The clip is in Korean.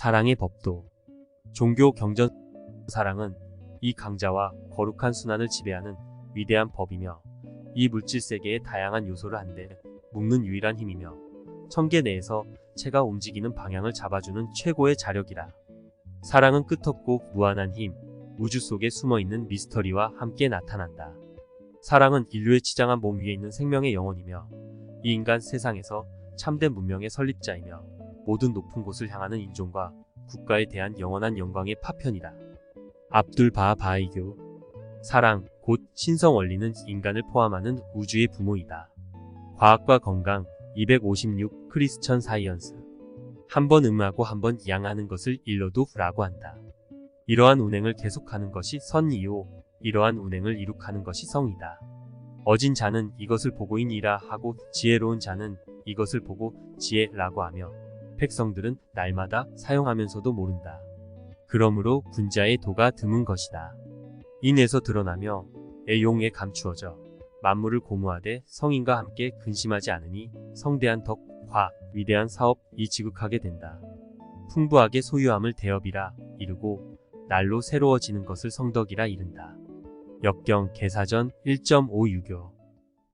사랑의 법도 종교 경전 사랑은 이 강자와 거룩한 순환을 지배하는 위대한 법이며 이 물질 세계의 다양한 요소를 한데 묶는 유일한 힘이며 천계 내에서 체가 움직이는 방향을 잡아주는 최고의 자력이라. 사랑은 끝없고 무한한 힘, 우주 속에 숨어 있는 미스터리와 함께 나타난다. 사랑은 인류의 치장한 몸 위에 있는 생명의 영혼이며 이 인간 세상에서 참된 문명의 설립자이며 모든 높은 곳을 향하는 인종과 국가에 대한 영원한 영광의 파편이다. 압둘 바하 바이교 사랑, 곧 신성 원리는 인간을 포함하는 우주의 부모이다. 과학과 건강 256 크리스천 사이언스 한 번 음하고 한 번 양하는 것을 일러도 라고 한다. 이러한 운행을 계속하는 것이 선이요 이러한 운행을 이룩하는 것이 성이다. 어진 자는 이것을 보고인이라 하고 지혜로운 자는 이것을 보고 지혜라고 하며 백성들은 날마다 사용하면서도 모른다. 그러므로 군자의 도가 드문 것이다. 인에서 드러나며 애용에 감추어져 만물을 고무하되 성인과 함께 근심하지 않으니 성대한 덕, 화, 위대한 사업 이 지극하게 된다. 풍부하게 소유함을 대업이라 이르고 날로 새로워지는 것을 성덕이라 이른다. 역경 개사전 1.5 유교